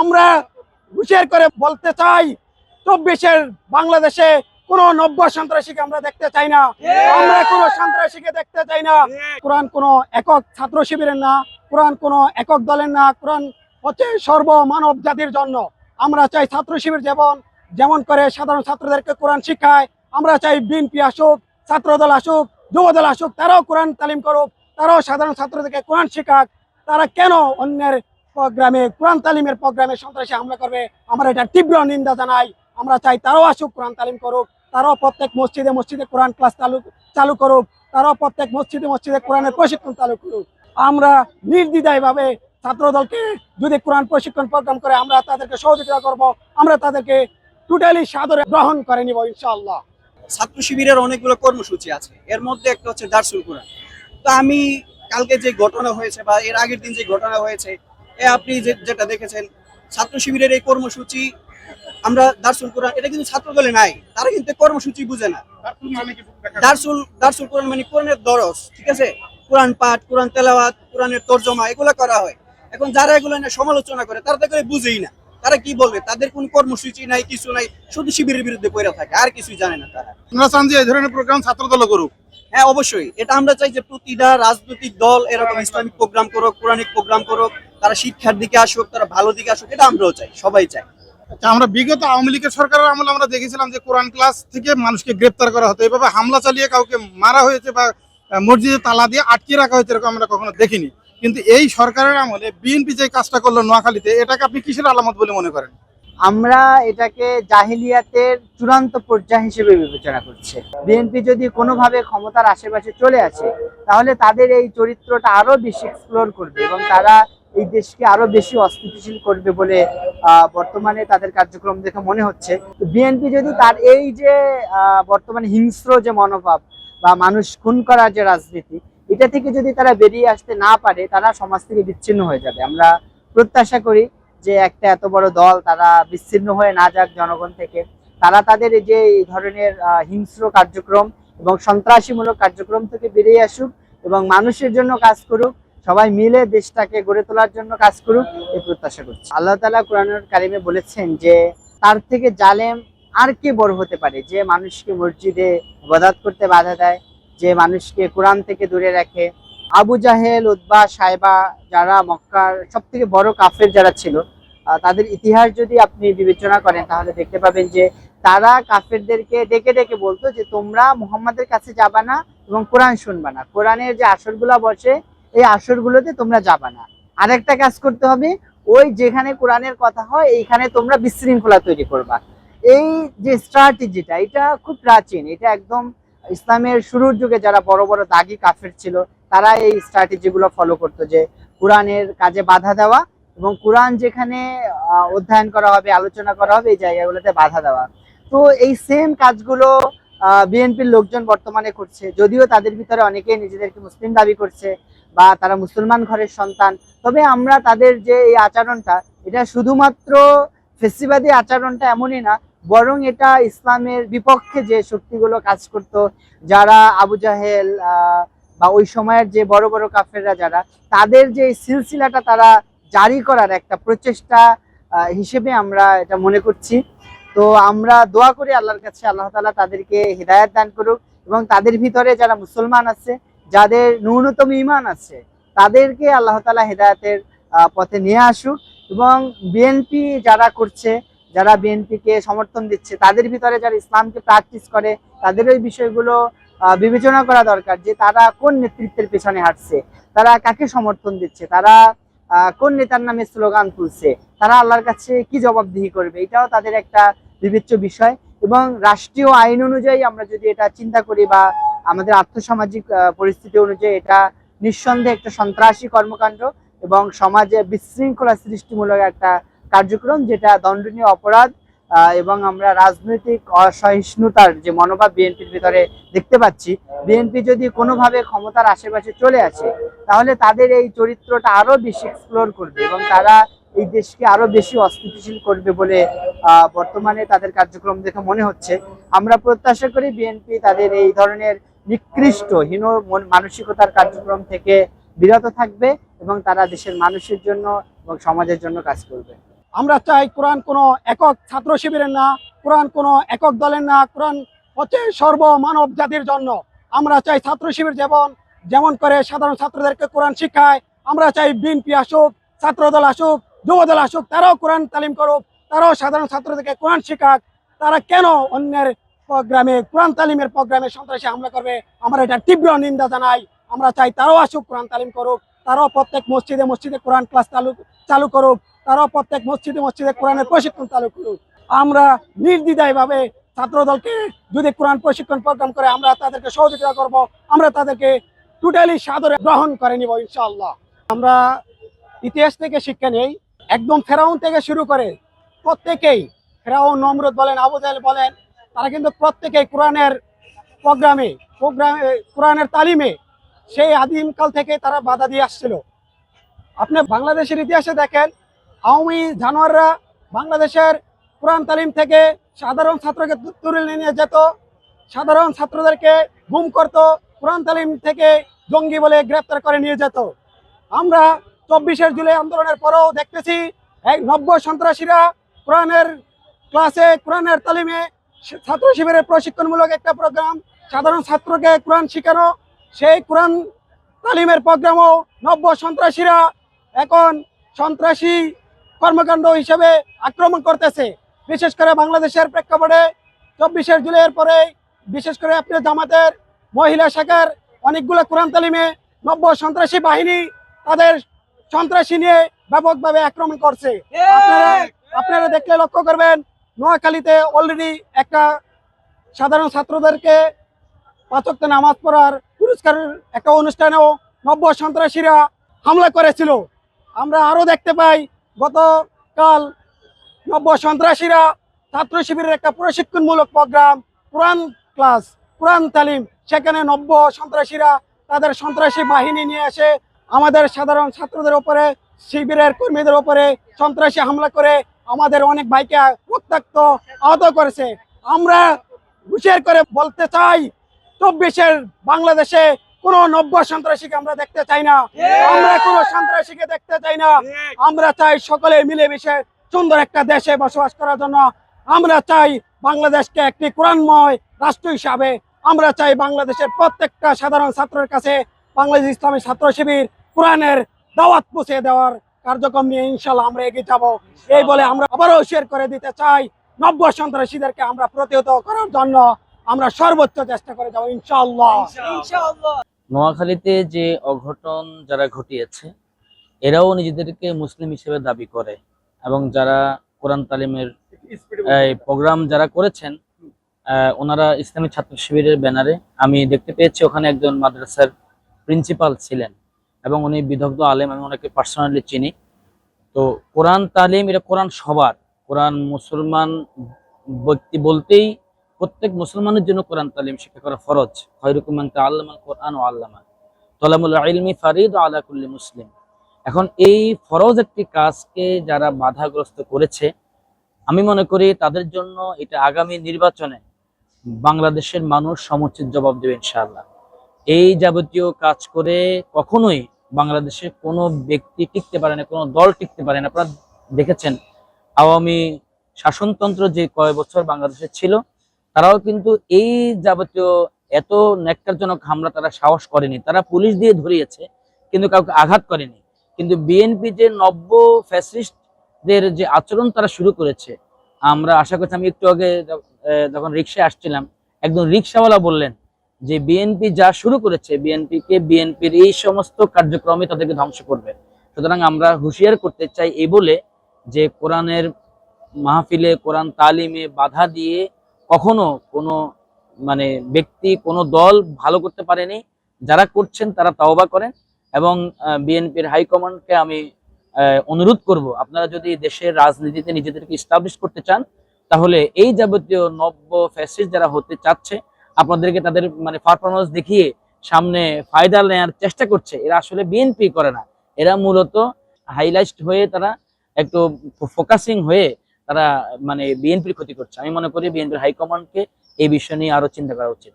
আমরা হুঁশিয়ার করে বলতে চাই, চব্বিশের বাংলাদেশে কোন নব্য সন্ত্রাসীকে আমরা দেখতে চাই না। আমরা কোন সন্ত্রাসীকে দেখতে চাই না। কোরআন কোন একক ছাত্র শিবিরের না, কোরআন কোন একক দলের না, কোরআন হচ্ছে সর্ব মানব জাতির জন্য। আমরা চাই ছাত্র শিবির যেমন যেমন করে সাধারণ ছাত্রদেরকে কোরআন শিখায়। আমরা চাই বিএনপি আসুক, ছাত্রদল আসুক, যুবদল আসুক, তারাও কোরআন তালিম করুক, তারাও সাধারণ ছাত্রদেরকে কোরআন শিখাক। তারা কেন অন্যের প্রোগ্রামে, কোরআন তালিমের প্রোগ্রামে সন্ত্রাসী হামলা করবে। আমরা এটা তীব্র নিন্দা জানাই। আমরা চাই তারাও আসুক, কোরআন তালিম করুক। তারাও প্রত্যেক মসজিদে মসজিদে কোরআন ক্লাস চালু চালু করুক। তারাও প্রত্যেক মসজিদে মসজিদে কোরআনের প্রশিক্ষণ চালু করুক। আমরা নির্দ্বিধায় ভাবে ছাত্রদলকে যদি কোরআন প্রশিক্ষণ প্রোগ্রাম করে, আমরা তাদেরকে সহযোগিতা করব। আমরা তাদেরকে টোটালি সাদরে গ্রহণ করে নিব, ইনশাআল্লাহ। ছাত্র শিবিরের অনেকগুলো কর্মসূচি আছে। এর মধ্যে একটা হচ্ছে দার্সুল কোরআন। তো আমি কালকে যে ঘটনা হয়েছে বা এর আগের দিন যে ঘটনা হয়েছে আপনি যেটা দেখেছেন ছাত্র শিবিরের এই কর্মসূচি আমরা দার্সুল কোরআন এটা কিন্তু ছাত্র দলে নাই তারা কিন্তু কর্মসূচি বুঝে না। দার্সুল দার্সুল কোরআন মানে কোরআনের দরস ঠিক আছে? কোরআন পাঠ কোরআন তেলাওয়াত কোরআনের তর্জমা এগুলো করা হয়। এখন যারা এগুলো নিয়ে সমালোচনা করে তারা তো বুঝেই না। তারা কি বলবে? তাদের কোন কর্মসূচি নাই কিছু নাই শুধু শিবিরের বিরুদ্ধে পড়ে থাকে আর কিছুই জানে না তারা। আমরা চান যে এই ধরনের প্রোগ্রাম ছাত্র দল করুক। হ্যাঁ অবশ্যই। এটা আমরা চাই যে প্রতিটা রাজনৈতিক দল এরকম ইসলামিক প্রোগ্রাম করুক কোরআনিক প্রোগ্রাম করুক তারা শিক্ষার দিকে আসুক তারা ভালো দিকে আসুক এটা আমরাও চাই সবাই চাই। আচ্ছা, আমরা বিগত আওয়ামী লীগের সরকারের আমলে আমরা দেখেছিলাম যে কোরআন ক্লাস থেকে মানুষকে গ্রেপ্তার করা হতো। এভাবে হামলা চালিয়ে কাউকে মারা হয়েছে বা মসজিদে তালা দিয়ে আটকে রাখা হয়েছে এরকম আমরা কখনো দেখিনি। কিন্তু এই সরকারের আমলে বিএনপি যে কাজটা করল নোয়াখালীতে এটাকে আপনি কিসের আলামত বলে মনে করেন? আমরা এটাকে জাহিলিয়াতের চূড়ান্ত পর্যায় হিসেবে বিবেচনা করছে। বিএনপি যদি কোনোভাবে ক্ষমতার আশেপাশে চলে আসে তাহলে তাদের এই চরিত্রটা আরও বেশি এক্সপ্লোর করবে এবং তারা এই দেশকে আরও বেশি অস্থিতিশীল করবে বলে বর্তমানে তাদের কার্যক্রম দেখে মনে হচ্ছে। বিএনপি যদি তার এই যে বর্তমানে হিংস্র যে মনোভাব বা মানুষ খুন করার যে রাজনীতি, এটা থেকে যদি তারা বেরিয়ে আসতে না পারে, তারা সমাজ থেকে বিচ্ছিন্ন হয়ে যাবে। আমরা প্রত্যাশা করি যে একটা এত বড় দল তারা বিচ্ছিন্ন হয়ে না যাক জনগণ থেকে। তারা তাদের যে, এই ধরনের হিংস্র কার্যক্রম এবং সন্ত্রাসীমূলক কার্যক্রম থেকে বেরিয়ে আসুক এবং মানুষের জন্য কাজ করুক সবাই মিলে দেশটাকে গড়ে তোলার জন্য কাজ করুক, এই প্রত্যাশা করছি। আল্লাহ তালা কোরআনুল কারিমে বলেছেন যে, তার থেকে জালেম আর কে বড় হতে পারে? যে মানুষকে মসজিদে বদাত করতে বাধা দেয়, যে মানুষকে কোরআন থেকে দূরে রাখে। আবু জাহেল উদ্বা সাইবা যারা মক্কার সব থেকে বড় কাফের যারা ছিল তাদের ইতিহাস যদি আপনি বিবেচনা করেন, তাহলে দেখতে পাবেন যে, তারা কাফেরদেরকে ডেকে ডেকে বলতো যে, তোমরা মুহাম্মাদের কাছে যাবা না এবং কোরআন শুনবা না। কোরআনের যে আসরগুলা বসে এই আসরগুলোতে তোমরা যাবা না। আরেকটা কাজ করতে হবে, ওই যেখানে কোরআনের কথা হয়, এইখানে তোমরা বিশৃঙ্খলা তৈরি করবা। এই যে স্ট্র্যাটেজিটা, এটা খুব প্রাচীন, এটা একদম ইসলামের শুরুর যুগে যারা বড় বড় দাগি কাফের ছিল, তারা এই স্ট্র্যাটেজি গুলো ফলো করতো যে কোরআনের কাজে বাধা দেওয়া এবং কোরআন যেখানে অধ্যয়ন করা হবে, আলোচনা করা হবে, এই জায়গাগুলোতে বাধা দেওয়া। তো এই সেম কাজগুলো বিএনপির লোকজন বর্তমানে করছে, যদিও তাদের ভিতরে অনেকেই নিজেদেরকে মুসলিম দাবি করছে বা তারা মুসলমান ঘরের সন্তান, তবে আমরা তাদের যে এই আচরণটা, এটা শুধুমাত্র ফেসিবাদী আচরণটা এমনই না, বরং এটা ইসলামের বিপক্ষে যে শক্তিগুলো কাজ করত, যারা আবু জাহেল বা ওই সময়ের যে বড় বড় কাফেররা যারা, তাদের যে সিলসিলাটা তারা জারি করার একটা প্রচেষ্টা হিসেবে আমরা এটা মনে করছি। তো আমরা দোয়া করি আল্লাহর কাছে, আল্লাহ তালা তাদেরকে হৃদায়ত দান করুক এবং তাদের ভিতরে যারা মুসলমান আছে যাদের ন্যূনতম ইমান আছে, তাদেরকে আল্লাহ তালা হেদায়তের পথে নিয়ে আসুক এবং বিএনপি যারা করছে, যারা বিএনপিকে সমর্থন দিচ্ছে, তাদের ভিতরে যারা ইসলামকে প্র্যাকটিস করে, তাদের ওই বিষয়গুলো বিবেচনা করা দরকার যে তারা কোন নেতৃত্বের পেছনে হাঁটছে, তারা কাকে সমর্থন দিচ্ছে, তারা কোন নেতার নামে স্লোগান তুলছে, তারা আল্লাহর কাছে কি জবাবদিহি করবে, এটাও তাদের একটা বিবেচ্য বিষয় এবং রাষ্ট্রীয় আইন অনুযায়ী আমরা যদি এটা চিন্তা করি বা আমাদের আর্থসামাজিক পরিস্থিতি অনুযায়ী এটা নিঃসন্দেহে একটা সন্ত্রাসী কর্মকাণ্ড এবং সমাজে বিশৃঙ্খলা সৃষ্টিমূলক একটা কার্যক্রম যেটা দণ্ডনীয় অপরাধ এবং আমরা রাজনৈতিক অসহিষ্ণুতার যে মনোভাব বিএনপির ভিতরে দেখতে পাচ্ছি। বিএনপি যদি কোনোভাবে ক্ষমতার আশেপাশে চলে আসে, তাহলে তাদের এই চরিত্রটা আরও বেশি এক্সপ্লোর করবে এবং তারা এই দেশকে আরও বেশি অস্থিতিশীল করবে বলে বর্তমানে তাদের কার্যক্রম দেখে মনে হচ্ছে। আমরা প্রত্যাশা করি বিএনপি তাদের এই ধরনের নিকৃষ্ট, হীন মন- মানসিকতার কার্যক্রম থেকে বিরত থাকবে এবং তারা দেশের মানুষের জন্য এবং সমাজের জন্য কাজ করবে। আমরা চাই কোরআন কোনো একক ছাত্র শিবিরের না, কোরআন কোনো একক দলের না, কোরআন হচ্ছে সর্ব মানব জাতির জন্য। আমরা চাই ছাত্র শিবির যেমন যেমন করে সাধারণ ছাত্রদেরকে কোরআন শিখায়, আমরা চাই বিএনপি আসুক, ছাত্রদল আসুক, যুবদল আসুক, তারাও কোরআন তালিম করুক, তারাও সাধারণ ছাত্রদেরকে কোরআন শিখাক, তারা কেন অন্যের প্রোগ্রামে, কোরআন তালিমের প্রোগ্রামে সন্ত্রাসী হামলা করবে। আমরা এটা তীব্র নিন্দা জানাই। আমরা চাই তারাও আসুক, কোরআন তালিম করুক। তারাও প্রত্যেক মসজিদে মসজিদে কোরআন ক্লাস চালু চালু করুক। তারাও প্রত্যেক মসজিদে মসজিদে কোরআনের প্রশিক্ষণ চালু করুক। আমরা নির্দ্বিধায়ভাবে ছাত্রদলকে যদি কোরআন প্রশিক্ষণ প্রোগ্রাম করে, আমরা তাদেরকে সহযোগিতা করব। আমরা তাদেরকে টোটালি সাদরে গ্রহণ করে নিব, ইনশাআল্লাহ। আমরা ইতিহাস থেকে শিক্ষা নেই, একদম ফেরাউন থেকে শুরু করে প্রত্যেকেই। ফেরাউন, নমরুদ বলেন, আবু জাহেল বলেন তারা কিন্তু প্রত্যেকেই কোরআনের প্রোগ্রামে প্রোগ্রামে কোরআনের তালিমে সেই আদিমকাল থেকে তারা বাধা দিয়ে আসছিল। আপনি বাংলাদেশের ইতিহাসে দেখেন, আওয়ামী জানোয়াররা বাংলাদেশের কোরআন তালিম থেকে সাধারণ ছাত্রকে তুলে নিয়ে যেত, সাধারণ ছাত্রদেরকে গুম করত, কোরআন তালিম থেকে জঙ্গি বলে গ্রেপ্তার করে নিয়ে যেত। আমরা চব্বিশের জুলাই আন্দোলনের পরেও দেখতেছি এক নব্য সন্ত্রাসীরা কোরআনের ক্লাসে, কোরআনের তালিমে ছাত্র শিবিরের প্রশিক্ষণমূলক একটা প্রোগ্রাম। সাধারণ ছাত্রকে কোরআন শেখানো সেই কোরআন তালিমের প্রোগ্রামও নব্য সন্ত্রাসীরা এখন সন্ত্রাসী কর্মকাণ্ড হিসেবে আক্রমণ করতেছে। বিশেষ করে বাংলাদেশের প্রেক্ষাপটে চব্বিশের জুলাইয়ের পরে বিশেষ করে আপনি জামাতের মহিলা শাখার অনেকগুলো কোরআন তালিমে নব্য সন্ত্রাসী বাহিনী তাদের সন্ত্রাসী নিয়ে ব্যাপকভাবে আক্রমণ করছে। আপনারা আপনারা দেখলে লক্ষ্য করবেন নোয়াখালীতে অলরেডি একটা সাধারণ ছাত্রদেরকে পাচক নামাজ পড়ার পুরস্কারের একটা অনুষ্ঠানেও নব্য সন্ত্রাসীরা হামলা করেছিল। আমরা আরও দেখতে পাই, গতকাল নব্য সন্ত্রাসীরা ছাত্র শিবিরের একটা প্রশিক্ষণমূলক প্রোগ্রাম, কোরআন ক্লাস, কোরআন তালিম, সেখানে নব্য সন্ত্রাসীরা তাদের সন্ত্রাসী বাহিনী নিয়ে এসে আমাদের সাধারণ ছাত্রদের ওপরে শিবিরের কর্মীদের ওপরে সন্ত্রাসী হামলা করে আমাদের অনেক ভাইকে রক্তাক্ত আহত করেছে। আমরা হুঁশিয়ার করে বলতে চাই, চব্বিশের বাংলাদেশে কোনো নব্য সন্ত্রাসীকে আমরা দেখতে চাই না। আমরা কোনো সন্ত্রাসীকে দেখতে চাই না। আমরা চাই সকলে মিলেমিশে সুন্দর একটা দেশে বসবাস করার জন্য। আমরা চাই বাংলাদেশকে একটি কোরআনময় রাষ্ট্র হিসাবে। আমরা চাই বাংলাদেশের প্রত্যেকটা সাধারণ ছাত্রের কাছে বাংলাদেশ ইসলামী ছাত্র শিবির কোরআনের দাওয়াত পৌঁছে দেওয়ার কার্যক্রম নিয়ে ইনশাল্লাহ আমরা এগিয়ে যাব। এই বলে আমরা আবারও শেয়ার করে দিতে চাই। নব্য সন্ত্রাসীদেরকে আমরা প্রতিহত করার জন্য আমরা সর্বোচ্চ চেষ্টা করে যাব ইনশাআল্লাহ। নোয়াখালীতে যে অঘটন যারা ঘটিয়েছে এরাও নিজেদেরকে মুসলিম হিসেবে দাবি করে এবং যারা কোরআন তালিমের এই প্রোগ্রাম যারা করেছেন আহ, ওনারা ইসলামী ছাত্র শিবিরের ব্যানারে আমি দেখতে পেয়েছি ওখানে একজন মাদ্রাসার প্রিন্সিপাল ছিলেন। এবং উনি বিদগ্ধ আলেম আমি ওনাকে পার্সোনালি চিনি। তো কোরআন তালিম এটা কোরআন সবার। কোরআন মুসলমান ব্যক্তি বলতেই প্রত্যেক মুসলমানের জন্য কোরআন তালিম শিক্ষা করা ফরজ। খয়রুকুমান তাআল্লামাল কোরআন ও আল্লামা। তলামুল ইলমি ফারিদ আলা কুল্লি মুসলিম। এখন এই ফরজ একটি কাজকে যারা বাধাগ্রস্ত করেছে, আমি মনে করি তাদের জন্য এটা আগামী নির্বাচনে বাংলাদেশের মানুষ সমুচিত জবাব দেবে ইনশাআল্লাহ। এই যাবতীয় কাজ করে কখনোই বাংলাদেশে কোনো ব্যক্তি টিকতে পারে না, কোনো দল টিকতে পারে না। আপনারা দেখেছেন, আওয়ামী শাসনতন্ত্র যে কয় বছর বাংলাদেশে ছিল, তারাও কিন্তু এই যাবতীয় এত ন্যাক্কারজনক হামলা তারা সাহস করেনি। তারা পুলিশ দিয়ে ধরিয়েছে, কিন্তু কাউকে আঘাত করেনি। কিন্তু বিএনপি যে নব্য ফ্যাসিস্টদের যে আচরণ তারা শুরু করেছে, আমরা আশা করছি, আমি একটু আগে যখন রিক্সায় আসছিলাম, একজন রিক্সাওয়ালা বললেন যে বিএনপি যা শুরু করেছে বিএনপি কে বিএনপির এই সমস্ত কার্যক্রমে তাদেরকে ধ্বংস করবে। সুতরাং আমরা হুঁশিয়ার করতে চাই এই বলে যে কোরআনের মাহফিলে, কোরআন তালিমে বাধা দিয়ে কখনো কোনো মানে ব্যক্তি, কোনো দল ভালো করতে পারেনি। যারা করছেন তারা তাওবা করেন এবং বিএনপির হাইকমান্ডকে আমি অনুরোধ করব, আপনারা যদি দেশের রাজনীতিতে নিজেদেরকে ইস্টাবলিশ করতে চান, তাহলে এই যাবতীয় নব্য ফ্যাসিস্ট যারা হতে চাচ্ছে আপনাদেরকে তাদের মানে পারফরমেন্স দেখিয়ে সামনে ফায়দা নেওয়ার চেষ্টা করছে। এরা আসলে বিএনপি করে না। এরা মূলত হাইলাইট হয়ে তারা একটু ফোকাসিং হয়ে তারা মানে বিএনপির ক্ষতি করছে। আমি মনে করি বিএনপির হাইকমান্ডকে এই বিষয় নিয়ে আরও চিন্তা করা উচিত।